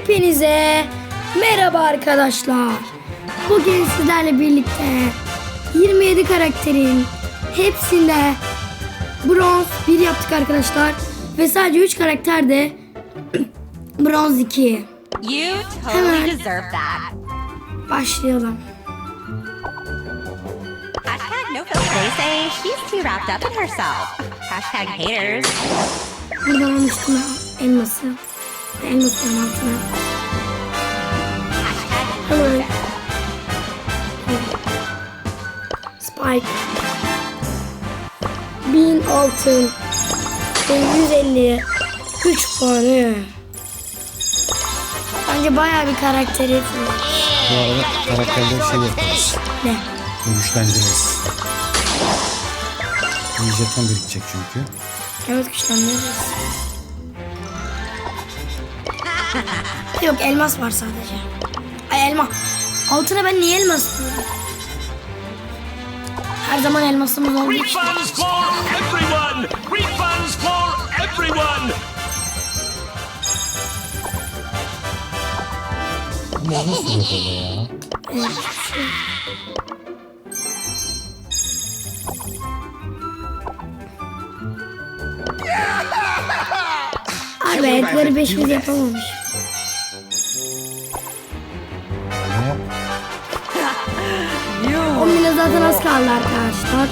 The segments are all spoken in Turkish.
Hepinize merhaba arkadaşlar. Bugün sizlerle birlikte 27 karakterin hepsinde bronz 1 yaptık arkadaşlar. Ve sadece 3 karakter de bronz 2. You Come on. totally deserve that. Başlayalım. They say she's too wrapped up in herself. Hashtag haters. Buradan almıştım ben elması. Elmasın altına. Hemen. Spike. 1000 altın. ve 150 3 puanı. Bence bayağı bir karakteri Bu arada karakterleri şey yaparız. ne? Güçlendiririz. Bir jeton birikecek çünkü. Evet güçlendiririz. Yok elmas var sadece. Ay elma. Altına ben niye elmas diyorum? Her zaman elmasımız olduğu için. Refunds for everyone! Refunds for everyone! Ama nasıl yok öyle ya? Abi ayakları 500 yapamamış. 10 bine zaten az kaldı arkadaşlar.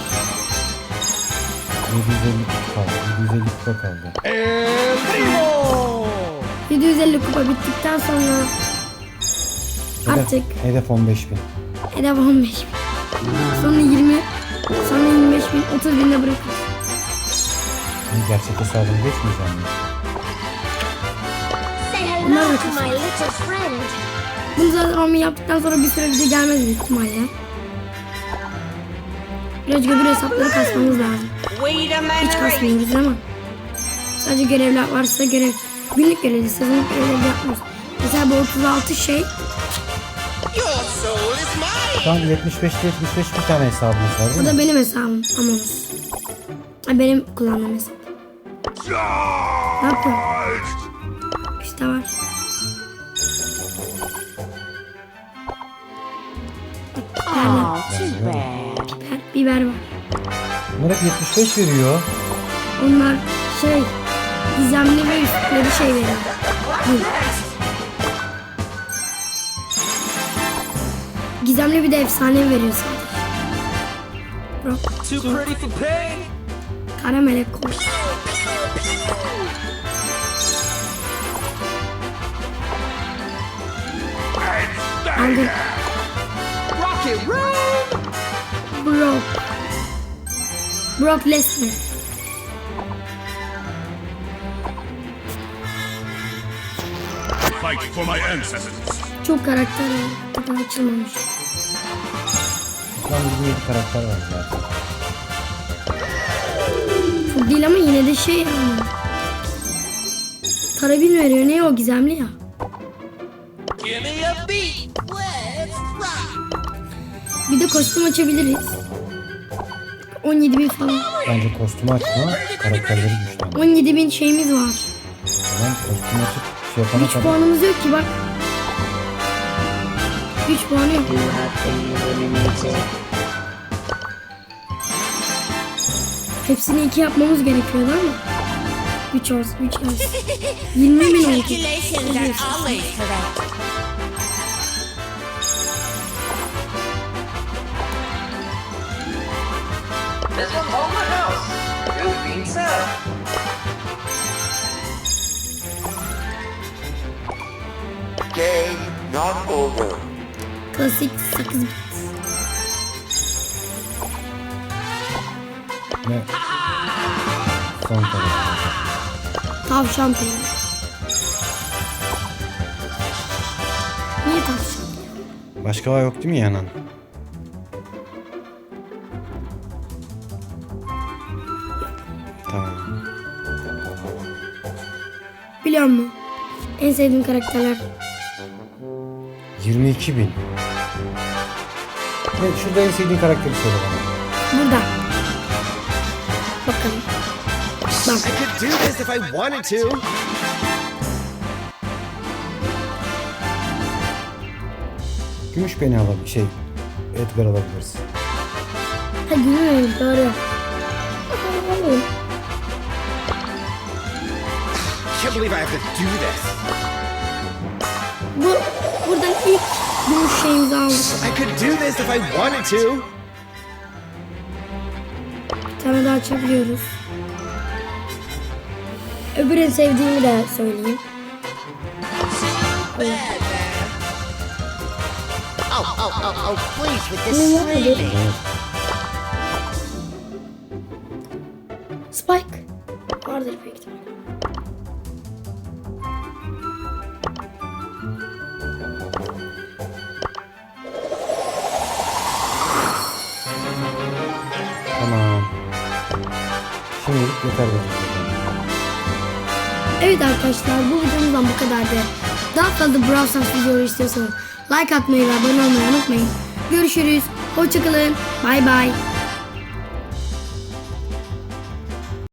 750 kupa kaldı. 750 kupa kaldı. 750 kupa bittikten sonra Hedef, Artık. hedef 15 bin. hedef 15 bin. Sonra 20, sonra 25 bin, 30 binde bırakırız. Gerçek hesabını geçmeyeceğim mi? Say hello to my little friend. Bunu zaten 10 bin yaptıktan sonra bir süre bize gelmez büyük ihtimalle. Birazcık öbür hesapları kasmamız lazım. Hiç kasmıyoruz ama. Sadece görevler varsa görev. Günlük görevli, sezonluk görevleri yapmıyoruz. Mesela bu 36 şey an 75'te 75 bir tane hesabımız var Bu değil da mi? benim hesabım Amonos. Ha, benim kullandığım hesap. Ne yapıyorsun? İşte var. Biber, var. Bunlar hep 75 veriyor. Onlar şey gizemli ve üstleri şey veriyor. Bu. Gizemli bir de efsane veriyor sadece. Kara melek koy. Aldım. Rocket Run! Brock Lesnar. Fight for my ancestors. Çok karakter var. Açılmamış. Şu an 27 karakter var zaten. Çok değil ama yine de şey yani. Tarabin veriyor. Ne o gizemli ya. Give me a beat! Bir de kostüm açabiliriz. 17 bin falan. Bence kostümü açma, karakterleri güçlendir. 17 bin şeyimiz var. Tamam kostümü açıp şey yapana 3 kadar. puanımız yok ki bak. 3 puanı yok. Hepsini 2 yapmamız gerekiyordu ama. 3 olsun 3 olsun. 20 bin oldu. Calculations This one's on my house. Good being said. Game not over. Klasik 8 bit. Ne? Son karakter. Tavşan peyniri. Niye tavşan? Başka var yok değil mi yanan? Biliyor musun? En sevdiğim karakterler. 22 bin. Evet, şurada en sevdiğin karakteri söyle bana. Burada. Bakalım. Bak. I could do this if I wanted to. Gümüş beni alabilir. Şey Edgar alabiliriz. Ha gülmeyin doğru. Can't believe I have to do this. Bu buradan ilk gümüş şeyimizi aldık. I could do this if I wanted to. Bir tane daha açabiliyoruz. Öbür en sevdiğimi de söyleyeyim. Oh, oh, oh, oh, please with this Ne yapmadı? sleeping. Spike. Vardır büyük ihtimalle. Şimdilik yeter benim. Evet arkadaşlar bu videomuzdan bu kadardı. Daha fazla Brawl Stars videoları istiyorsanız like atmayı ve abone olmayı unutmayın. Görüşürüz. Hoşçakalın. Bay bay.